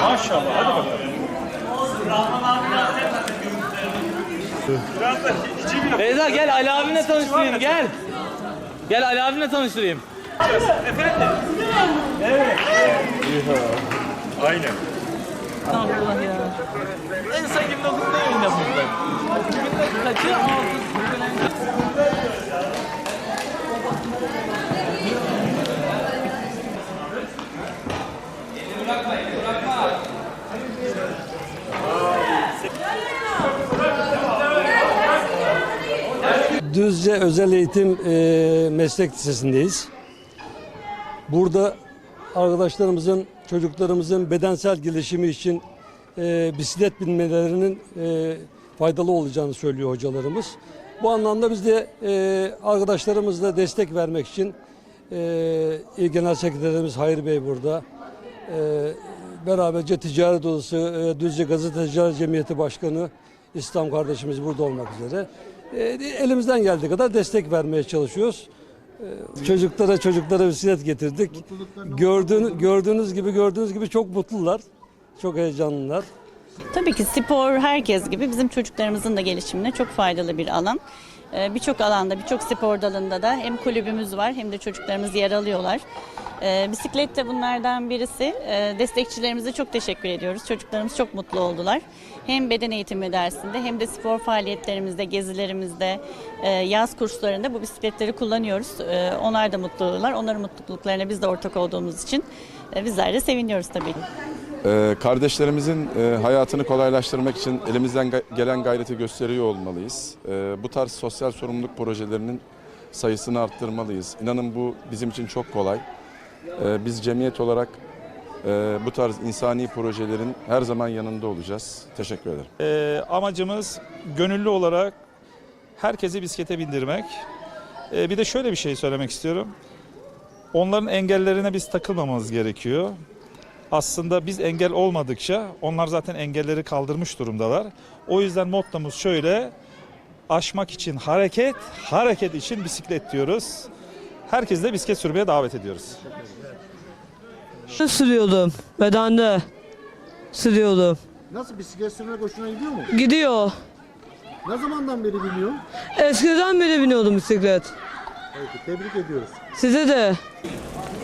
Maşallah hadi bakalım. Biraz Beyza gel Ali abimle tanıştırayım gel. Gel Ali abimle tanıştırayım. Efendim? Evet. Aynen. Allah ya. En son 29'da yayın yapmışlar. Kaçı? 6. Düzce Özel Eğitim e, Meslek Lisesi'ndeyiz. Burada arkadaşlarımızın, çocuklarımızın bedensel gelişimi için e, bisiklet binmelerinin e, faydalı olacağını söylüyor hocalarımız. Bu anlamda biz de e, arkadaşlarımızla destek vermek için e, Genel Sekreterimiz Hayır Bey burada. E, beraberce Ticaret Odası, e, Düzce Gazeteciler Cemiyeti Başkanı İslam kardeşimiz burada olmak üzere. E, elimizden geldiği kadar destek vermeye çalışıyoruz. E, çocuklara çocuklara bisiklet getirdik. Gördüğünüz, gördüğünüz gibi gördüğünüz gibi çok mutlular. Çok heyecanlılar. Tabii ki spor herkes gibi bizim çocuklarımızın da gelişimine çok faydalı bir alan. Ee, Birçok alanda, birçok spor dalında da hem kulübümüz var hem de çocuklarımız yer alıyorlar. Ee, Bisiklet de bunlardan birisi. Ee, Destekçilerimize çok teşekkür ediyoruz. Çocuklarımız çok mutlu oldular. Hem beden eğitimi dersinde hem de spor faaliyetlerimizde, gezilerimizde, e, yaz kurslarında bu bisikletleri kullanıyoruz. Onlar da mutlular. Onların mutluluklarına biz de ortak olduğumuz için e, bizler de seviniyoruz tabii ki. Ee, kardeşlerimizin e, hayatını kolaylaştırmak için elimizden gelen gayreti gösteriyor olmalıyız. Ee, bu tarz sosyal sorumluluk projelerinin sayısını arttırmalıyız. İnanın bu bizim için çok kolay. Ee, biz cemiyet olarak e, bu tarz insani projelerin her zaman yanında olacağız. Teşekkür ederim. Ee, amacımız gönüllü olarak herkesi bisiklete bindirmek. Bir de şöyle bir şey söylemek istiyorum. Onların engellerine biz takılmamamız gerekiyor. Aslında biz engel olmadıkça onlar zaten engelleri kaldırmış durumdalar. O yüzden mottomuz şöyle. Aşmak için hareket, hareket için bisiklet diyoruz. Herkesi de bisiklet sürmeye davet ediyoruz. sürüyordum. Bedende sürüyordum. Nasıl bisiklet sürmek hoşuna gidiyor mu? Gidiyor. Ne zamandan beri biniyorsun? Eskiden beri biniyordum bisiklet. Peki tebrik ediyoruz. Size de.